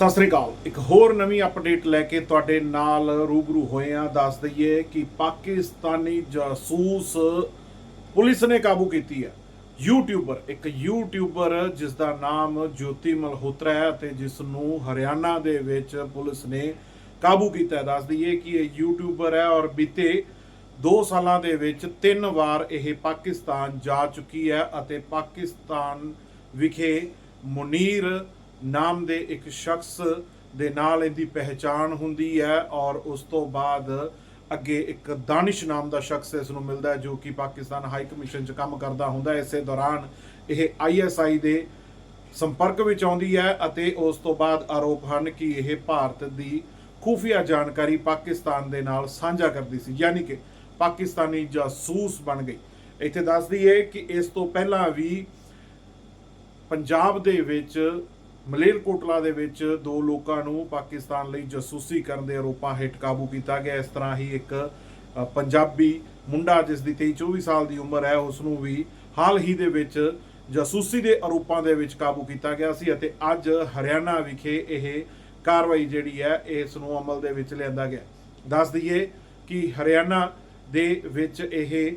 ਸਤਿ ਸ੍ਰੀ ਅਕਾਲ। ਇੱਕ ਹੋਰ ਨਵੀਂ ਅਪਡੇਟ ਲੈ ਕੇ ਤੁਹਾਡੇ ਨਾਲ ਰੂਬਰੂ ਹੋਏ ਆ ਦੱਸ ਦਈਏ ਕਿ ਪਾਕਿਸਤਾਨੀ ਜਾਸੂਸ ਪੁਲਿਸ ਨੇ ਕਾਬੂ ਕੀਤੀ ਹੈ। ਯੂਟਿਊਬਰ ਇੱਕ ਯੂਟਿਊਬਰ ਜਿਸ ਦਾ ਨਾਮ ਜੋਤੀ ਮਲਹੋਤਰਾ ਹੈ ਅਤੇ ਜਿਸ ਨੂੰ ਹਰਿਆਣਾ ਦੇ ਵਿੱਚ ਪੁਲਿਸ ਨੇ ਕਾਬੂ ਕੀਤਾ ਦੱਸ ਦਈਏ ਕਿ ਇਹ ਯੂਟਿਊਬਰ ਹੈ ਔਰ ਬੀਤੇ 2 ਸਾਲਾਂ ਦੇ ਵਿੱਚ ਤਿੰਨ ਵਾਰ ਇਹ ਪਾਕਿਸਤਾਨ ਜਾ ਚੁੱਕੀ ਹੈ ਅਤੇ ਪਾਕਿਸਤਾਨ ਵਿਖੇ ਮੁਨੀਰ ਨਾਮ ਦੇ ਇੱਕ ਸ਼ਖਸ ਦੇ ਨਾਲ ਇਹਦੀ ਪਹਿਚਾਣ ਹੁੰਦੀ ਹੈ ਔਰ ਉਸ ਤੋਂ ਬਾਅਦ ਅੱਗੇ ਇੱਕ ਦਾਨਿਸ਼ ਨਾਮ ਦਾ ਸ਼ਖਸ ਇਸ ਨੂੰ ਮਿਲਦਾ ਹੈ ਜੋ ਕਿ ਪਾਕਿਸਤਾਨ ਹਾਈ ਕਮਿਸ਼ਨ 'ਚ ਕੰਮ ਕਰਦਾ ਹੁੰਦਾ ਹੈ। ਇਸੇ ਦੌਰਾਨ ਇਹ ਆਈਐਸਆਈ ਦੇ ਸੰਪਰਕ ਵਿੱਚ ਆਉਂਦੀ ਹੈ ਅਤੇ ਉਸ ਤੋਂ ਬਾਅਦ ਆਰੋਪ ਹਨ ਕਿ ਇਹ ਭਾਰਤ ਦੀ ਖੂਫੀਆ ਜਾਣਕਾਰੀ ਪਾਕਿਸਤਾਨ ਦੇ ਨਾਲ ਸਾਂਝਾ ਕਰਦੀ ਸੀ, ਯਾਨੀ ਕਿ ਪਾਕਿਸਤਾਨੀ ਜਾਸੂਸ ਬਣ ਗਈ। ਇੱਥੇ ਦੱਸ ਦਈਏ ਕਿ ਇਸ ਤੋਂ ਪਹਿਲਾਂ ਵੀ ਪੰਜਾਬ ਦੇ ਵਿੱਚ ਮਲੇਰਕੋਟਲਾ ਦੇ ਵਿੱਚ ਦੋ ਲੋਕਾਂ ਨੂੰ ਪਾਕਿਸਤਾਨ ਲਈ ਜਾਸੂਸੀ ਕਰਨ ਦੇ ਆਰੋਪਾਂ ਹੇਠ ਕਾਬੂ ਕੀਤਾ ਗਿਆ। ਇਸ ਤਰ੍ਹਾਂ ਹੀ ਇੱਕ ਪੰਜਾਬੀ ਮੁੰਡਾ ਜਿਸ ਦੀ 23 24 ਸਾਲ ਦੀ ਉਮਰ ਹੈ, ਉਸ ਨੂੰ ਵੀ ਹਾਲ ਹੀ ਦੇ ਵਿੱਚ ਜਾਸੂਸੀ ਦੇ ਆਰੋਪਾਂ ਦੇ ਵਿੱਚ ਕਾਬੂ ਕੀਤਾ ਗਿਆ ਸੀ ਅਤੇ ਅੱਜ ਹਰਿਆਣਾ ਵਿਖੇ ਇਹ ਕਾਰਵਾਈ ਜਿਹੜੀ ਹੈ, ਇਸ ਨੂੰ ਅਮਲ ਦੇ ਵਿੱਚ ਲਿਆਂਦਾ ਗਿਆ। ਦੱਸ ਦਈਏ ਕਿ ਹਰਿਆਣਾ ਦੇ ਵਿੱਚ ਇਹ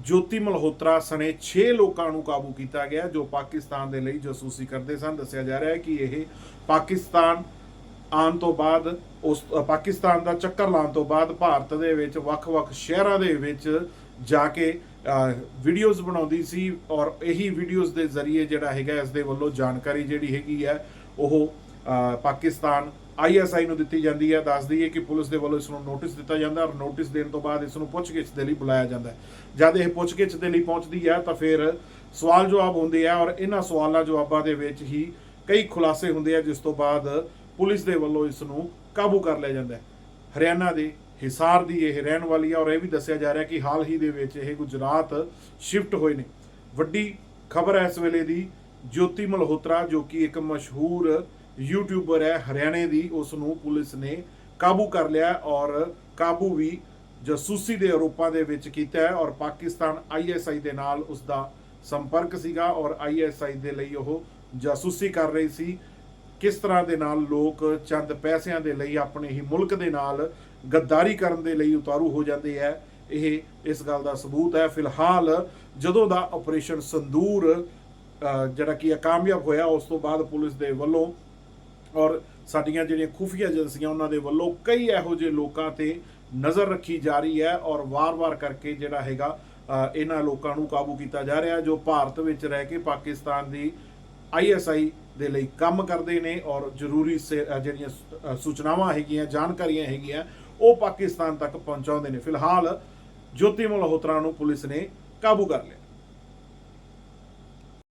ਜੋਤੀ ਮਲਹੋਤਰਾ ਸਣੇ 6 ਲੋਕਾਂ ਨੂੰ ਕਾਬੂ ਕੀਤਾ ਗਿਆ, ਜੋ ਪਾਕਿਸਤਾਨ ਦੇ ਲਈ ਜਾਸੂਸੀ ਕਰਦੇ ਸਨ। ਦੱਸਿਆ ਜਾ ਰਿਹਾ ਹੈ ਕਿ ਇਹ ਪਾਕਿਸਤਾਨ ਆਉਣ ਤੋਂ ਬਾਅਦ, ਉਸ ਪਾਕਿਸਤਾਨ ਦਾ ਚੱਕਰ ਲਾਉਣ ਤੋਂ ਬਾਅਦ ਭਾਰਤ ਦੇ ਵਿੱਚ ਵੱਖ-ਵੱਖ ਸ਼ਹਿਰਾਂ ਦੇ ਵਿੱਚ ਜਾ ਕੇ ਵੀਡੀਓਜ਼ ਬਣਾਉਂਦੀ ਸੀ ਔਰ ਇਹੀ ਵੀਡੀਓਜ਼ ਦੇ ਜ਼ਰੀਏ ਜਿਹੜਾ ਹੈਗਾ, ਇਸ ਦੇ ਵੱਲੋਂ ਜਾਣਕਾਰੀ ਜਿਹੜੀ ਹੈਗੀ ਹੈ, ਉਹ ਪਾਕਿਸਤਾਨ ਆਈਐਸਆਈ ਨੂੰ ਦਿੱਤੀ ਜਾਂਦੀ ਹੈ, ਦੱਸ ਦਈਏ ਕਿ ਪੁਲਿਸ ਦੇ ਵੱਲੋਂ ਇਸ ਨੂੰ ਨੋਟਿਸ ਦਿੱਤਾ ਜਾਂਦਾ ਔਰ ਨੋਟਿਸ ਦੇਣ ਤੋਂ ਬਾਅਦ ਇਸ ਨੂੰ ਪੁੱਛਗਿੱਛ ਦੇ ਲਈ ਬੁਲਾਇਆ ਜਾਂਦਾ ਜਦ ਇਹ ਪੁੱਛਗਿੱਛ ਦੇ ਲਈ ਪਹੁੰਚਦੀ ਹੈ, ਤਾਂ ਫਿਰ ਸਵਾਲ ਜਵਾਬ ਹੁੰਦੇ ਆ ਔਰ ਇਹਨਾਂ ਸਵਾਲਾਂ ਜਵਾਬਾਂ ਦੇ ਵਿੱਚ ਹੀ ਕਈ ਖੁਲਾਸੇ ਹੁੰਦੇ ਆ, ਜਿਸ ਤੋਂ ਬਾਅਦ ਪੁਲਿਸ ਦੇ ਵੱਲੋਂ ਇਸ ਨੂੰ ਕਾਬੂ ਕਰ ਲਿਆ ਜਾਂਦਾ ਹੈ। ਹਰਿਆਣਾ ਦੇ ਹਿਸਾਰ ਦੀ ਇਹ ਰਹਿਣ ਵਾਲੀ ਹੈ ਔਰ ਇਹ ਵੀ ਦੱਸਿਆ ਜਾ ਰਿਹਾ ਕਿ ਹਾਲ ਹੀ ਦੇ ਵਿੱਚ ਇਹ ਗੁਜਰਾਤ ਸ਼ਿਫਟ ਹੋਏ ਨੇ। ਵੱਡੀ ਖਬਰ ਹੈ ਇਸ ਵੇਲੇ ਦੀ ਜੋਤੀ ਮਲਹੋਤਰਾ, ਜੋ ਕਿ ਇੱਕ ਮਸ਼ਹੂਰ ਯੂਟਿਊਬਰ ਹੈ, ਹਰਿਆਣੇ ਦੀ ਉਸ ਨੂੰ ਪੁਲਿਸ ਨੇ ਕਾਬੂ ਕਰ ਲਿਆ ਔਰ ਕਾਬੂ ਵੀ ਜਾਸੂਸੀ ਦੇ ਆਰੋਪਾਂ ਦੇ ਵਿੱਚ ਕੀਤਾ ਹੈ ਔਰ ਪਾਕਿਸਤਾਨ ਆਈਐਸਆਈ ਦੇ ਨਾਲ ਉਸ ਦਾ ਸੰਪਰਕ ਸੀਗਾ ਔਰ ਆਈਐਸਆਈ ਦੇ ਲਈ ਉਹ ਜਾਸੂਸੀ ਕਰ ਰਹੀ ਸੀ। ਕਿਸ ਤਰ੍ਹਾਂ ਦੇ ਨਾਲ ਲੋਕ ਚੰਦ ਪੈਸਿਆਂ ਦੇ ਲਈ ਆਪਣੇ ਹੀ ਮੁਲਕ ਦੇ ਨਾਲ ਗੱਦਾਰੀ ਕਰਨ ਦੇ ਲਈ ਉਤਾਰੂ ਹੋ ਜਾਂਦੇ ਹੈ, ਇਹ ਇਸ ਗੱਲ ਦਾ ਸਬੂਤ ਹੈ। ਫਿਲਹਾਲ ਜਦੋਂ ਦਾ ਆਪਰੇਸ਼ਨ ਸੰਦੂਰ ਜਿਹੜਾ ਕਿ ਕਾਮਯਾਬ ਹੋਇਆ, ਉਸ ਤੋਂ ਬਾਅਦ ਪੁਲਿਸ ਦੇ ਵੱਲੋਂ ਔਰ ਸਾਡੀਆਂ ਜਿਹੜੀਆਂ ਖੁਫੀਆ ਏਜੰਸੀਆਂ, ਉਹਨਾਂ ਦੇ ਵੱਲੋਂ ਕਈ ਇਹੋ ਜਿਹੇ ਲੋਕਾਂ ਤੇ ਨਜ਼ਰ ਰੱਖੀ ਜਾ ਰਹੀ ਹੈ ਔਰ ਵਾਰ-ਵਾਰ ਕਰਕੇ ਜਿਹੜਾ ਹੈਗਾ ਇਹਨਾਂ ਲੋਕਾਂ ਨੂੰ ਕਾਬੂ ਕੀਤਾ ਜਾ ਰਿਹਾ, ਜੋ ਭਾਰਤ ਵਿੱਚ ਰਹਿ ਕੇ ਪਾਕਿਸਤਾਨ ਦੀ ਆਈਐਸਆਈ ਦੇ ਲਈ ਕੰਮ ਕਰਦੇ ਨੇ ਔਰ ਜ਼ਰੂਰੀ ਸੇ- ਜਿਹੜੀਆਂ ਸੂਚਨਾਵਾਂ ਹੈਗੀਆਂ, ਜਾਣਕਾਰੀਆਂ ਹੈਗੀਆਂ, ਉਹ ਪਾਕਿਸਤਾਨ ਤੱਕ ਪਹੁੰਚਾਉਂਦੇ ਨੇ। ਫਿਲਹਾਲ ਜੋਤੀ ਮਲਹੋਤਰਾ ਨੂੰ ਪੁਲਿਸ ਨੇ ਕਾਬੂ ਕਰ ਲਿਆ।